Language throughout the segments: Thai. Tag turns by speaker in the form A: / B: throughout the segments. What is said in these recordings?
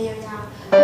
A: 也有这样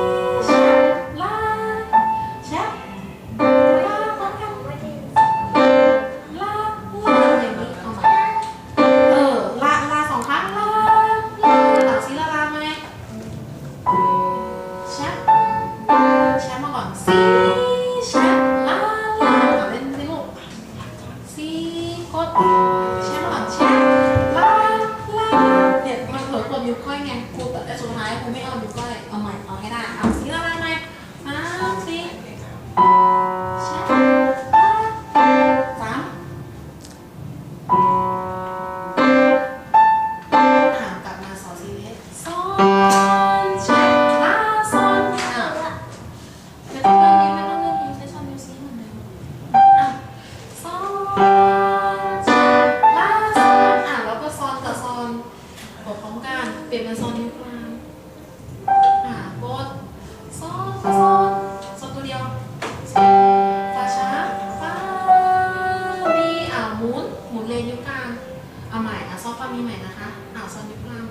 A: ใช่ป่ะใช่ลาลาเนี่ยมันเผลอกดนิ้วก้อยไงครูแต่สุดท้ายครูไม่เอานิ้วก้อยเอาใหม่เอาให้ได้เอาสิละลายหมมาสิใช่สามกลับมาสอสีเสอง của phóng gàn về bên son liên quan à bốt son son son tôi điêu pha chá ฟ้า mi à muốn muốn lên นิ้วกลางเอาใหม่อะซอนฟามีใหม่นะคะอะซอนนิ้วกลาง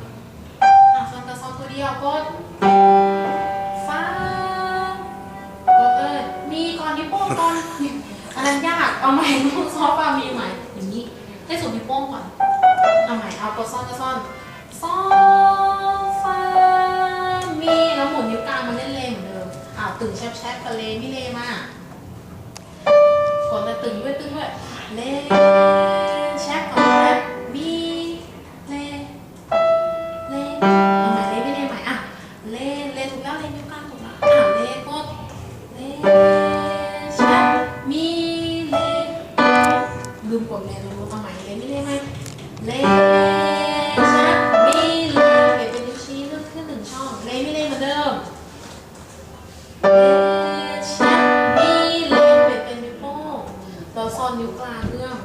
A: อะซอนกับซอนตัวเดียวกดฟ้าโดเลยมีก่อนนิ้วโป้งก่อนอันนั้นยากเอาใหม่ต้องซอนฟามีใหม่อย่างนี้ให้สุดนิ้วโป้งก่อนเอาใหม่เอากดซ่อนก็ซ่อน ซฟามีแล้วหมุนนิ้วกลางมาเล่นเลเหมือนเดิมอ้าวตึงแชบแชบกับเลมิเลมากกดแต่ตึงด้วยตึงด้วยเลแชบกับแชบมีเลเลเอาใหม่เลมิเลใหม่อะเลเลถูกแล้วเลนิ้วกลางถูกแล้วอะเลกดเลแชบมีเลลืมกดเลยลืมเอหมเลไม่ได้ไหมเล นิ้วกลางเอื้อม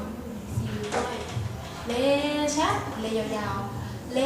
A: ซีด้วย เลชัดเลยยาวๆ เล